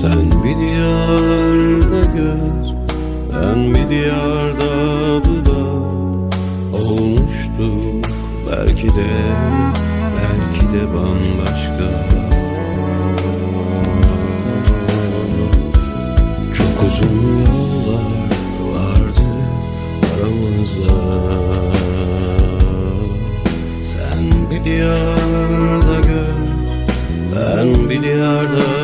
Sen bir diyarda göz Ben bir diyarda dudak Olmuştuk belki de Belki de bambaşka. Çok uzun yollar vardı aramızda. Sen bir diyarda göz Ben bir diyarda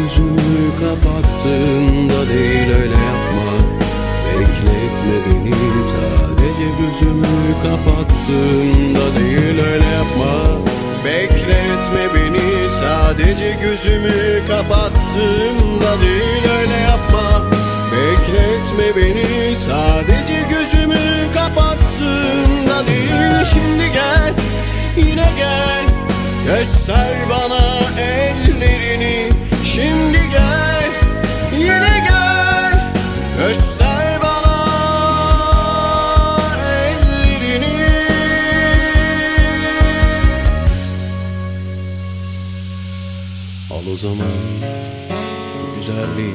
gözümü kapattığımda değil öyle yapma. Bekletme beni sadece gözümü kapattığımda değil öyle yapma. Bekletme beni sadece gözümü kapattığımda değil öyle yapma. Bekletme beni sadece gözümü kapattığımda değil. Şimdi gel yine gel. Göster bana ellerini Al o zaman bu güzelliği